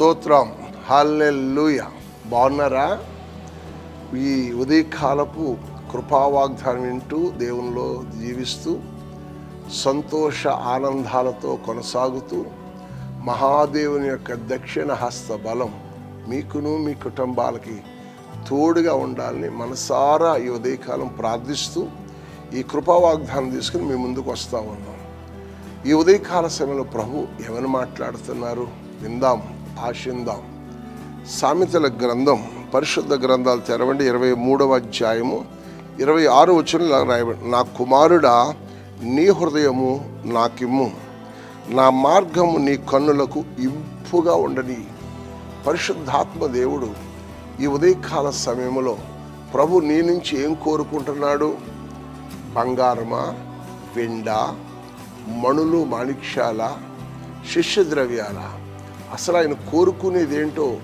స్తోత్రం. హల్లెల్లుయ బాగున్నారా? ఈ ఉదయకాలపు కృపావాగ్దానం వింటూ దేవునిలో జీవిస్తూ సంతోష ఆనందాలతో కొనసాగుతూ మహాదేవుని యొక్క దక్షిణ హస్త బలం మీకును మీ కుటుంబాలకి తోడుగా ఉండాలని మనసారా ఈ ఉదయకాలం ప్రార్థిస్తూ ఈ కృపావాగ్దానం తీసుకుని మీ ముందుకు వస్తూ ఉన్నాం. ఈ ఉదయకాల సమయంలో ప్రభు ఎవరు మాట్లాడుతున్నారు? విందాం. ఆశిందాం సామెతల గ్రంథం పరిశుద్ధ గ్రంథాలు తెరవండి. ఇరవై మూడవ అధ్యాయము ఇరవై ఆరు వచ్చిన రాయబడి నా కుమారుడా నీ హృదయము నాకిమ్ము. నా మార్గము నీ కన్నులకు ఇంపుగా ఉండని పరిశుద్ధాత్మ దేవుడు ఈ ఉదయకాల సమయంలో ప్రభు నీ నుంచి ఏం కోరుకుంటున్నాడు? బంగారమా వెండా మణులు మాణిక్యాల శిష్య ద్రవ్యాల అసలు ఆయన కోరుకునేది ఏంటో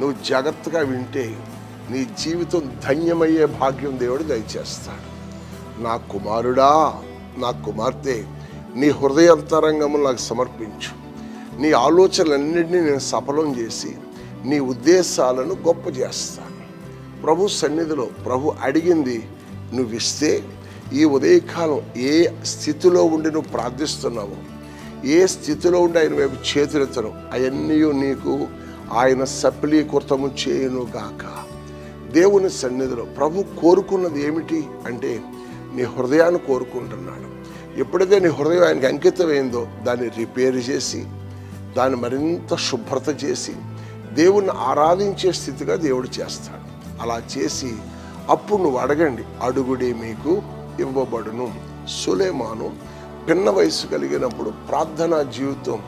నువ్వు జాగ్రత్తగా వింటే నీ జీవితం ధన్యమయ్యే భాగ్యం దేవుడు దయచేస్తాడు. నా కుమారుడా నా కుమార్తె నీ హృదయంతరంగము నాకు సమర్పించు. నీ ఆలోచనలన్నింటినీ నేను సఫలం చేసి నీ ఉద్దేశాలను గొప్ప చేస్తాను. ప్రభు సన్నిధిలో ప్రభు అడిగింది నువ్వు ఇస్తే ఈ ఉదయకాలం ఏ స్థితిలో ఉండి నువ్వు ప్రార్థిస్తున్నావో ఏ స్థితిలో ఉండి ఆయన వైపు చేతులెత్తను అవన్నీ నీకు ఆయన సఫలీకృతము చేయును గాక దేవుని సన్నిధిలో ప్రభు కోరుకున్నది ఏమిటి అంటే నీ హృదయాన్ని కోరుకుంటున్నాడు. ఎప్పుడైతే నీ హృదయం ఆయనకి అంకితమైందో దాన్ని రిపేర్ చేసి దాన్ని మరింత శుభ్రత చేసి దేవుణ్ణి ఆరాధించే స్థితిగా దేవుడు చేస్తాడు. అలా చేసి అప్పుడు నువ్వు అడగండి అడుగుడే మీకు ఇవ్వబడును. సులేమాను పిన్న వయసు కలిగినప్పుడు ప్రార్థనా జీవితం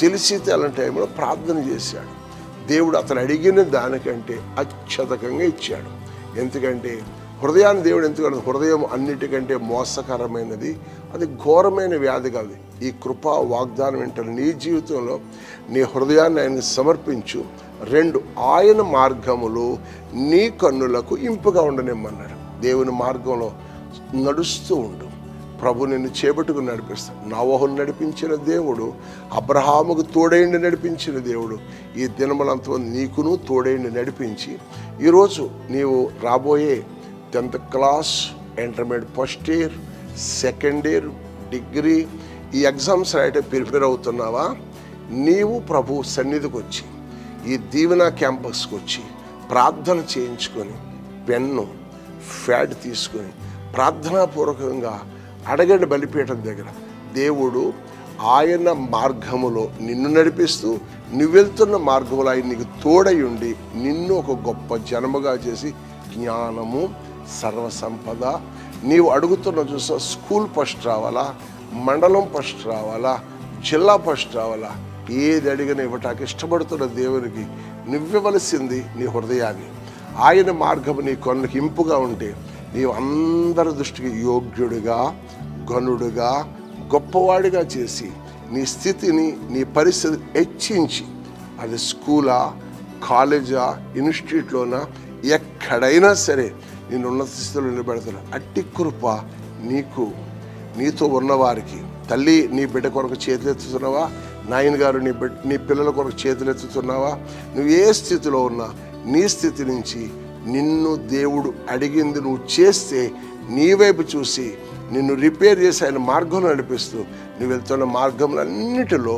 తెలిసి తెలని టైంలో ప్రార్థన చేశాడు. దేవుడు అతను అడిగిన దానికంటే అత్యధికంగా ఇచ్చాడు. ఎందుకంటే హృదయాన్ని దేవుడు ఎందుకంటే హృదయం అన్నిటికంటే మోసకరమైనది. అది ఘోరమైన వ్యాధి కాదు. ఈ కృపా వాగ్దానం ఏంటంటే నీ జీవితంలో నీ హృదయాన్ని ఆయనకు సమర్పించు. రెండు ఆయన మార్గములు నీ కన్నులకు ఇంపుగా ఉండనిమ్మన్నాడు దేవుని మార్గంలో నడుస్తూ ఉండు. ప్రభు నిన్ను చేపట్టుకు నడిపిస్తాడు. నవహును నడిపించిన దేవుడు అబ్రహాముకు తోడైండి నడిపించిన దేవుడు. ఈ దినములంత నీకును తోడైండి నడిపించి ఈరోజు నీవు రాబోయే tenth class intermediate first year second year degree ఈ ఎగ్జామ్స్ రాయటం ప్రిపేర్ అవుతున్నావా? నీవు ప్రభు సన్నిధికి వచ్చి ఈ దీవెన క్యాంపస్కి వచ్చి ప్రార్థన చేయించుకొని పెన్ను ఫ్యాడ్ తీసుకొని ప్రార్థనాపూర్వకంగా అడగండి బలిపీఠం దగ్గర. దేవుడు ఆయన మార్గములో నిన్ను నడిపిస్తూ నువ్వు వెళ్తున్న మార్గంలో ఆయన నీకు తోడై ఉండి నిన్ను ఒక గొప్ప జన్మగా చేసి జ్ఞానము సర్వసంపద నీవు అడుగుతున్న చూసా స్కూల్ ఫస్ట్ రావాలా మండలం ఫస్ట్ రావాలా జిల్లా ఫస్ట్ రావాలా ఏది అడిగిన ఇవ్వటానికి ఇష్టపడుతున్న దేవునికి నువ్వివ్వలసింది నీ హృదయాన్ని. ఆయన మార్గము నీ కొనలకు ఇంపుగా ఉంటే నీవు అందరి దృష్టికి యోగ్యుడిగా గనుడుగా గొప్పవాడిగా చేసి నీ స్థితిని నీ పరిస్థితి హెచ్చించి అది స్కూలా కాలేజా ఇన్స్టిట్యూట్లోనా ఎక్కడైనా సరే నేను ఉన్నత స్థితిలో నిలబెడతాను. అట్టి కృప నీకు నీతో ఉన్నవారికి. తల్లి నీ బిడ్డ కొరకు చేతులెత్తుతున్నావా నాయన గారు నీ బిడ్డ నీ పిల్లల కొరకు చేతులెత్తుతున్నావా నువ్వు ఏ స్థితిలో ఉన్నా నీ స్థితి నుంచి నిన్ను దేవుడు అడిగింది నువ్వు చేస్తే నీ వైపు చూసి నిన్ను రిపేర్ చేసి ఆయన మార్గంలో నడిపిస్తూ నువ్వు వెళ్తున్న మార్గములన్నిటిలో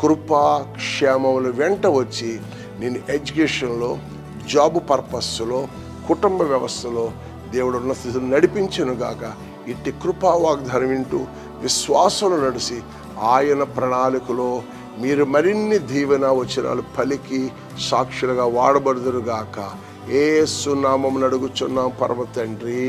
కృపా క్షేమములు వెంట వచ్చి నేను ఎడ్యుకేషన్లో జాబ్ పర్పస్లో కుటుంబ వ్యవస్థలో దేవుడు ఉన్న స్థితిని నడిపించను గాక ఇట్టి కృపా వాగ్దానం వింటూ విశ్వాసంలో నడిచి ఆయన ప్రణాళికలో మీరు మరిన్ని దీవెన వచనాలు పలికి సాక్షులుగా వాడబడుదురుగాక. ఏ సునామం అడుగుచున్నాం పరమ తండ్రి